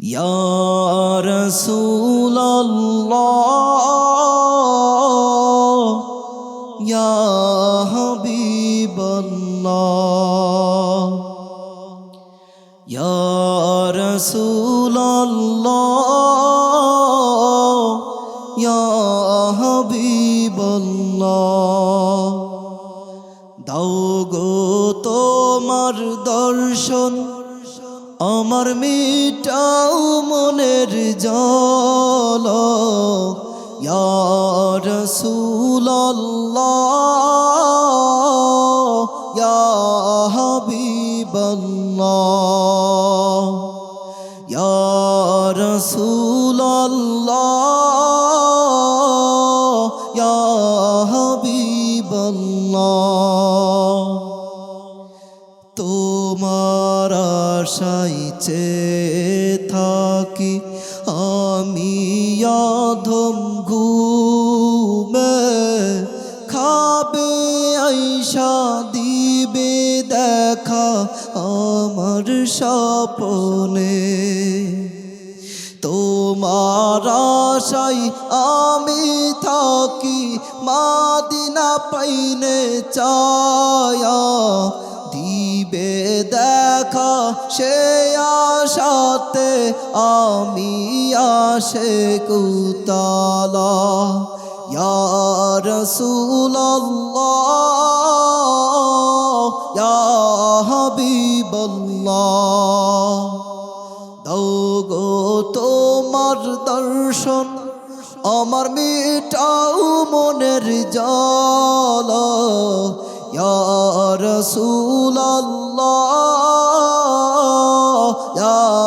يا رسول الله يا حبيب الله يا رسول الله يا حبيب الله দাও গো তোমার দর্শন আমার মিটাও মনের জল ইয়া হাবিবাল্লাহ। রাসূলাল্লাহ ইয়া হাবিবাল্লাহ। আশাই থাকি আমি অধম ঘুমে। খাবে আইসা দিবে দেখা আমার স্বপনে। তোমার আশাই আমি থাকি, মাদিনা পাইনে চায়া সে আশাতে আমি আসে কুতালা। রসুল্লাহ হাবিবাল্লাহ। দাও গো তোমার দর্শন, আমার মিটাও মনের জল রাসূলুল্লাহ